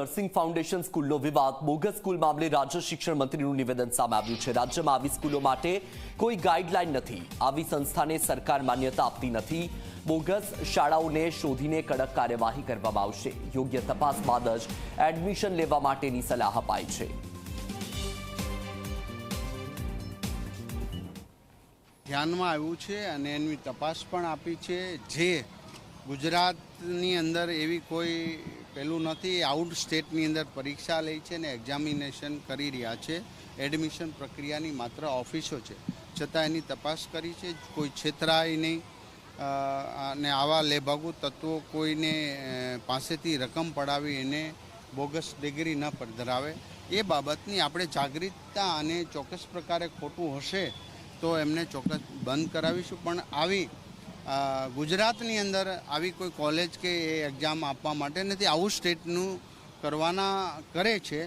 Nursing foundation સ્કૂલનો વિવાદ. Bogus school મામલે રાજ્ય શિક્ષણ મંત્રીનું નિવેદન સામે આવ્યું છે. રાજ્યમાં આવી સ્કૂલો માટે કોઈ ગાઈડલાઈન નથી. આવી સંસ્થાને સરકાર માન્યતા આપતી નથી. બોગસ શાળાઓને શોધીને કડક કાર્યવાહી કરવામાં આવશે. યોગ્ય તપાસ બાદ જ એડમિશન લેવા માટેની સલાહ અપાઈ છે. ધ્યાનમાં આવ્યું છે અને એની તપાસ પણ આપી છે. જે ગુજરાતની અંદર એવી કોઈ પેલું નથી, આઉટ સ્ટેટની અંદર પરીક્ષા લે છે ને એક્ઝામિનેશન કરી રહ્યા છે. એડમિશન પ્રક્રિયાની માત્ર ઓફિસો છે. છતાં એની તપાસ કરી છે, કોઈ છેતરાય નહીં. અને આવા લેભાગુ તત્વો કોઈને પાસેથી રકમ પડાવી એને બોગસ ડિગ્રી ન પર ધરાવે. એ બાબતની આપણે જાગૃતતા અને ચોક્કસ પ્રકારે ખોટું હશે તો એમને ચોક્કસ બંધ કરાવીશું. પણ આવી ગુજરાતની અંદર આવી કોઈ કોલેજ કે એ એક્ઝામ આપવા માટે નથી, આવું સ્ટેટનું કરવાના કરે છે.